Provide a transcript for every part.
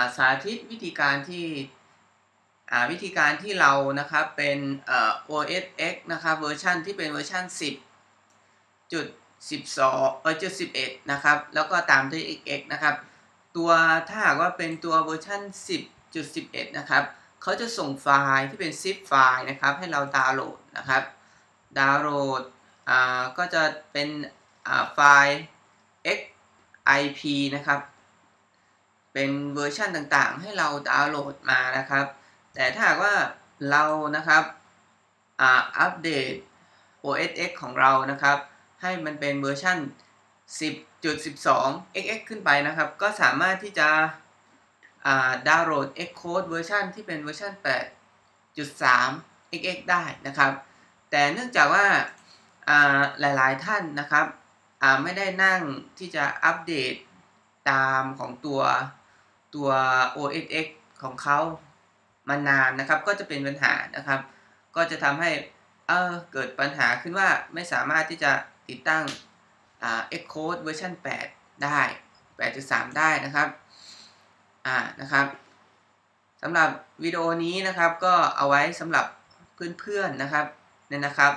าสาธิตวิธีการที่วิธีการที่เรานะครับเป็นเอ่อ OS X นะครับเวอร์ชันที่เป็นเวอร์ชัน10จุด12เออจุด11นะครับแล้วก็ตามด้วย XX นะครับตัวถ้าหากว่าเป็นตัวเวอร์ชัน10.11นะครับเขาจะส่งไฟล์ที่เป็น zip ไฟล์นะครับให้เราดาวน์โหลดนะครับดาวน์โหลดอ่าก็จะเป็นอ่าไฟล์ xip นะครับ เป็นเวอร์ชันต่างๆ ให้เราดาวน์โหลดมานะครับ แต่ถ้าหากว่าเรานะครับอัปเดต OS X ของเรานะครับ ให้มันเป็นเวอร์ชัน10.12 xx ขึ้นไปนะครับ ก็สามารถที่จะดาวน์โหลด Xcode เวอร์ชันที่เป็นเวอร์ชัน8.3 xx ได้นะครับ แต่เนื่องจากว่าหลายๆท่านนะครับไม่ได้นั่งที่จะอัปเดตตามของตัว ตัว OS X ของเขามานานนะครับ ก็จะเป็นปัญหานะครับ ก็จะทำให้เออเกิดปัญหาขึ้นว่าไม่สามารถที่จะติดตั้งอ่า Xcode เวอร์ชัน8 ได้ 8.3 ได้นะครับอ่านะครับสำหรับวิดีโอนี้นะครับก็เอาไว้สำหรับเพื่อนๆนะครับเนี่ยนะครับ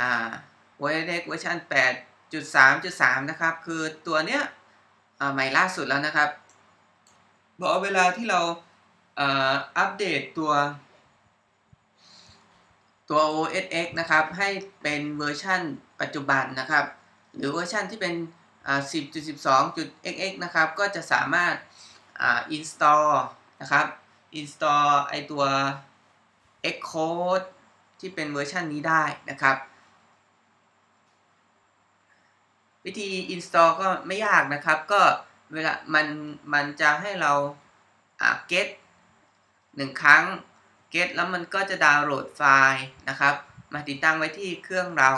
อ่า OS X เวอร์ชัน8.3.3 นะครับ คือตัวเนี้ยใหม่ล่าสุดแล้วนะครับ บอกเวลาที่เราอัปเดตตัวตัว OS X นะครับ ให้เป็นเวอร์ชันปัจจุบันนะครับ หรือเวอร์ชันที่เป็น 10.12.xx นะครับ ก็จะสามารถ install นะครับ install ไอตัว Xcode ที่เป็นเวอร์ชันนี้ได้นะครับ วิธี install ก็ไม่ยากนะครับก็ เวลามันมันจะให้เราอ่า get หนึ่งครั้ง get แล้วมันก็จะดาวน์โหลดไฟล์นะครับ มาติดตั้งไว้ที่เครื่องเรา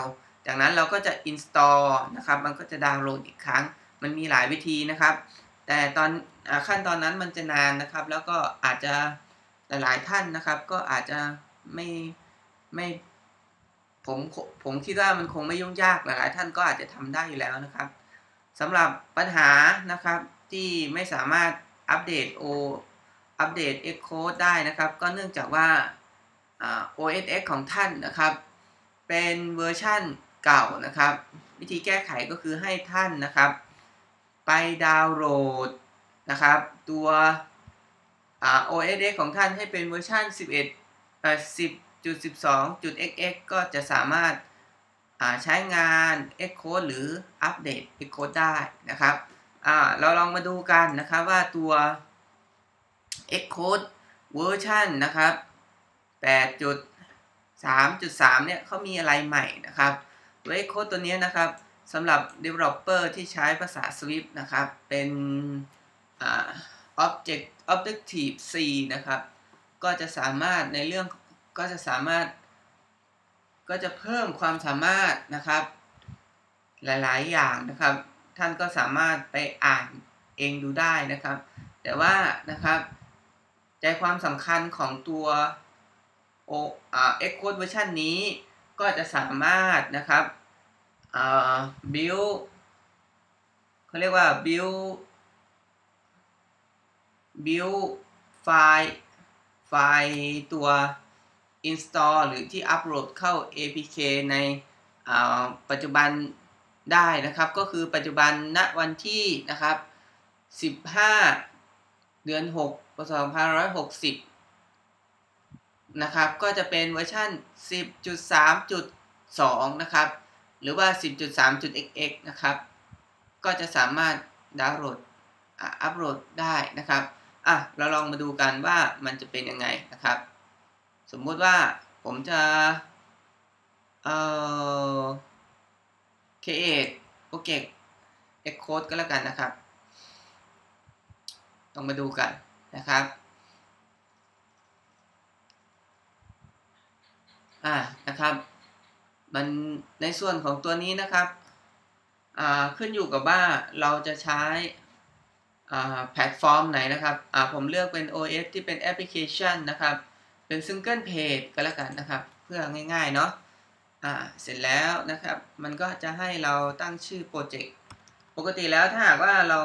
จากนั้นเราก็จะ install นะครับ มันก็จะดาวน์โหลดอีกครั้ง มันมีหลายวิธีนะครับ แต่ตอนอขั้นตอนนั้นมันจะนานนะครับ แล้วก็อาจจะหลายๆท่านนะครับ ก็อาจจะไม่ไม่ผมผมคิดว่ามันคงไม่ยุ่งยากหลายๆท่านก็อาจจะทำได้อยู่แล้วนะครับ สำหรับปัญหานะครับที่ไม่สามารถอัปเดต O อัปเดต Xcode ได้นะครับ ก็เนื่องจากว่า OS X ของท่านนะครับ เป็นเวอร์ชั่นเก่านะครับ วิธีแก้ไขก็คือให้ท่านนะครับ ไปดาวน์โหลดนะครับ ตัว OS X ของท่านให้เป็นเวอร์ชัน11 10.12.xx ก็จะสามารถ ใช้งาน Xcode หรืออัปเดต Xcode ได้นะครับเราลองมาดูกันนะครับว่าตัว Xcode เวอร์ชันนะครับ 8.3.3 เนี่ยเขามีอะไรใหม่นะครับตัว Xcode ตัวนี้นะครับสำหรับ developer ที่ใช้ภาษา Swift นะครับ เป็น Object Objective C นะครับ ก็จะสามารถในเรื่องก็จะสามารถ ก็จะเพิ่มความสามารถนะครับ หลายๆ อย่างนะครับ ท่านก็สามารถไปอ่านเองดูได้นะครับ แต่ว่านะครับ ใจความสำคัญของตัวโอเอ่า Xcode เวอร์ชันนี้ ก็จะสามารถนะครับอ่า build เขาเรียกว่า build build ไฟล์ไฟล์ตัว install หรือที่อัปโหลดเข้า APK ในปัจจุบันได้นะครับ ก็คือปัจจุบันณวันที่นะครับ 15 เดือน6พศ2560 นะครับ ก็จะเป็นเวอร์ชัน10.3.2 นะครับ หรือว่า 10.3.xx นะครับ ก็จะสามารถดาวน์โหลดอัปโหลดได้นะครับ อะ เราลองมาดูกันว่ามันจะเป็นยังไงนะครับ สมมุติว่าผมจะ เอ่อ create project xcode ก็แล้วกันนะครับ ต้องมาดูกันนะครับ อ่า นะครับ มันในส่วนของตัวนี้นะครับ อ่า ขึ้นอยู่กับว่าเราจะใช้อ่าแพลตฟอร์มไหนนะครับอ่าผมเลือกเป็น OS ที่เป็นแอปพลิเคชันนะครับ เป็นซิงเกิลเพจก็แล้วกันนะครับ เพื่อง่ายๆเนาะอ่าเสร็จแล้วนะครับ มันก็จะให้เราตั้งชื่อโปรเจกต์ปกติแล้วถ้าหากว่าเรา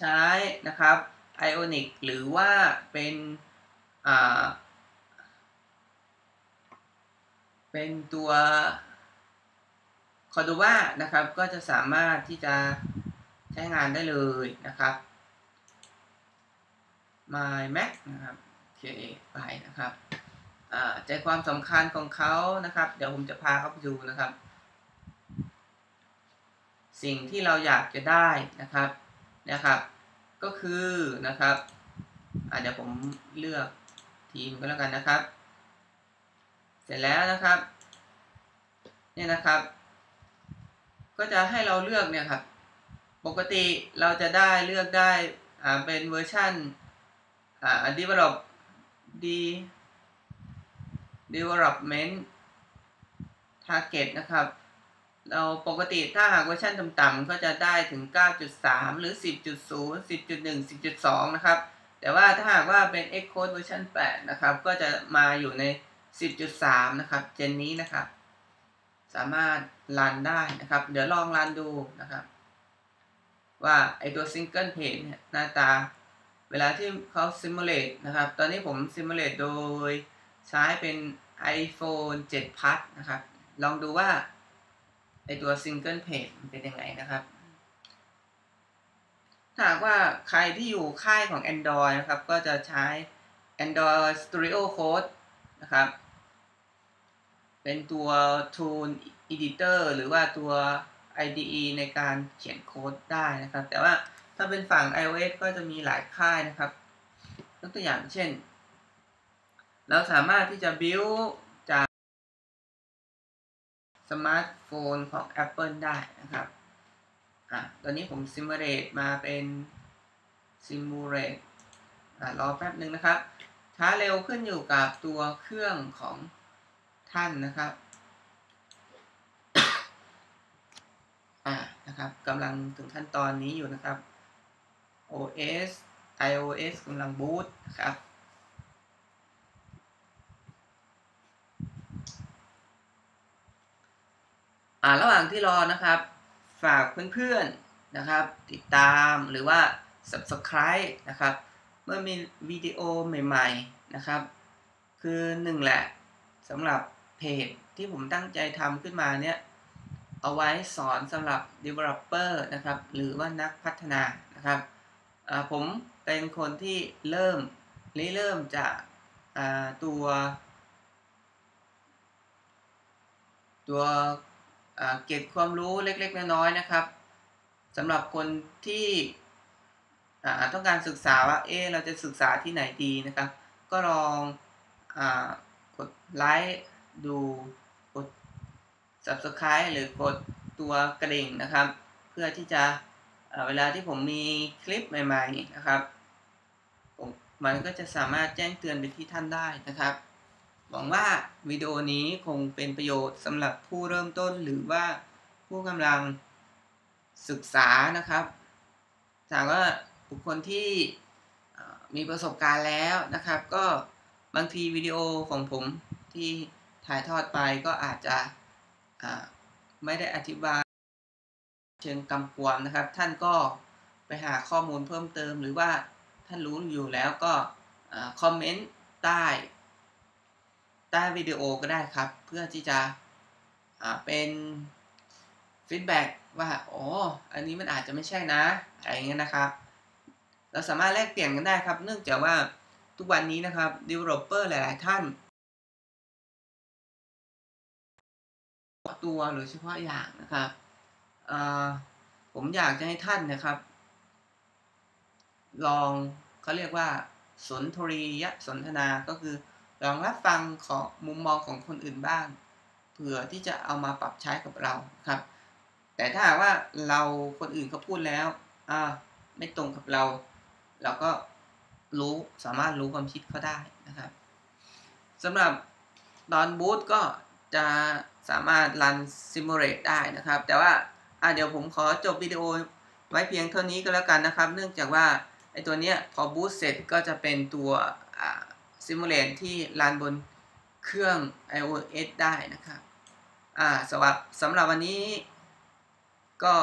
ใช้นะครับ Ionic หรือว่าเป็นอ่าเป็นตัว Cordova นะครับ ก็จะสามารถที่จะใช้งานได้เลยนะครับ My Mac นะครับ โอเคไปนะครับ ใจความสำคัญของเขานะครับ เดี๋ยวผมจะพาเขาไปดูนะครับ สิ่งที่เราอยากจะได้นะครับนะครับ ก็คือนะครับเดี๋ยวผมเลือกทีมก็แล้วกันนะครับ เสร็จแล้วนะครับเนี่ยนะครับ ก็จะให้เราเลือกเนี่ยครับ ปกติเราจะได้เลือกได้เป็นเวอร์ชันอ่า develop d development target นะครับ เราปกติถ้าหากเวอร์ชันต่ำๆก็จะได้ถึง 9.3 หรือ 10.0 10.1 10.2 นะครับ แต่ว่าถ้าหากว่าเป็น Xcode เวอร์ชัน8 นะครับ ก็จะมาอยู่ใน 10.3 นะครับ เจนนี้นะครับ สามารถรันได้นะครับ เดี๋ยวลองรันดูนะครับ ว่าไอตัว Single Page เนี่ยหน้าตาเวลาที่เขา simulate นะครับ ตอนนี้ผม simulate โดยใช้เป็น iPhone 7 Plus นะครับ ลองดูว่าไอตัว Single Page มันเป็นยังไงนะครับ ถ้าว่าใครที่อยู่ค่ายของ Android นะครับ ก็จะใช้ Android Studio Code นะครับ เป็นตัว Tool Editor หรือว่าตัว IDE ในการเขียนโค้ดได้นะครับ แต่ว่าถ้าเป็นฝั่ง iOS ก็จะมีหลายค่ายนะครับยกตัวอย่างเช่น เราสามารถที่จะ build จากสมาร์ทโฟนของ Apple ได้นะครับ อะ ตอนนี้ผม simulate มาเป็น simulate อะ รอแป๊บหนึ่งนะครับ ช้าเร็วขึ้นอยู่กับตัวเครื่องของท่านนะครับ อ่านะครับกำลังถึงขั้นตอนนี้อยู่นะครับ OS iOS กำลังบูตนะครับ อ่าระหว่างที่รอนะครับ ฝากเพื่อนๆนะครับ ติดตามหรือว่า subscribe นะครับ เมื่อมีวิดีโอใหม่ ๆนะครับ คือหนึ่งแหละสำหรับเพจที่ผมตั้งใจทำขึ้นมาเนี่ยเอาไว้สอนสำหรับ developer นะครับ หรือว่านักพัฒนานะครับผมเป็นคนที่เริ่มเริ่มจากตัว ตัว เก็บความรู้เล็กๆน้อยๆนะครับสำหรับคนที่ต้องการศึกษาว่าเออเราจะศึกษาที่ไหนดีนะครับ ก็ลองอกดไลค์ดูกด subscribe หรือกดตัวกระดิ่งนะครับ เพื่อที่จะเวลาที่ผมมีคลิปใหม่ ๆ นะครับ มันก็จะสามารถแจ้งเตือนไปที่ท่านได้นะครับ หวังว่าวิดีโอนี้คงเป็นประโยชน์สำหรับผู้เริ่มต้นหรือว่าผู้กำลังศึกษานะครับถามว่าบุคคลที่มีประสบการณ์แล้วนะครับ ก็บางทีวิดีโอของผมที่ถ่ายทอดไปก็อาจจะไม่ได้อธิบาย เชิงกำกวมนะครับ ท่านก็ไปหาข้อมูลเพิ่มเติม หรือว่าท่านรู้อยู่แล้วก็คอมเมนต์ใต้ ใต้วิดีโอก็ได้ครับ เพื่อที่จะเป็นฟีดแบ็กว่าอ๋ออันนี้มันอาจจะไม่ใช่นะอะไรเงี้ยนะครับ เราสามารถแลกเปลี่ยนกันได้ครับ เนื่องจากว่าทุกวันนี้นะครับ developer หลาย ๆ ท่านตัวหรือเฉพาะอย่างนะครับผมอยากจะให้ท่านนะครับ ลองเขาเรียกว่า สนทรียสนทนาก็คือ ลองรับฟังของมุมมองของคนอื่นบ้าง เผื่อที่จะเอามาปรับใช้กับเราครับ แต่ถ้าว่าเราคนอื่นเขาพูดแล้วอ่าไม่ตรงกับเรา เราก็รู้สามารถรู้ความคิดเขาได้นะครับสำหรับตอนบูตก็จะสามารถรันซิมูเลตได้นะครับ แต่ว่าอ่าเดี๋ยวผมขอจบวิดีโอไว้เพียงเท่านี้ก็แล้วกันนะครับ เนื่องจากว่าไอตัวเนี้ยพอบูตเสร็จก็จะเป็นตัวอ่า ซิมูเลตที่รันบนเครื่อง iOS ได้นะครับ อ่าสำหรับสำหรับวันนี้ก็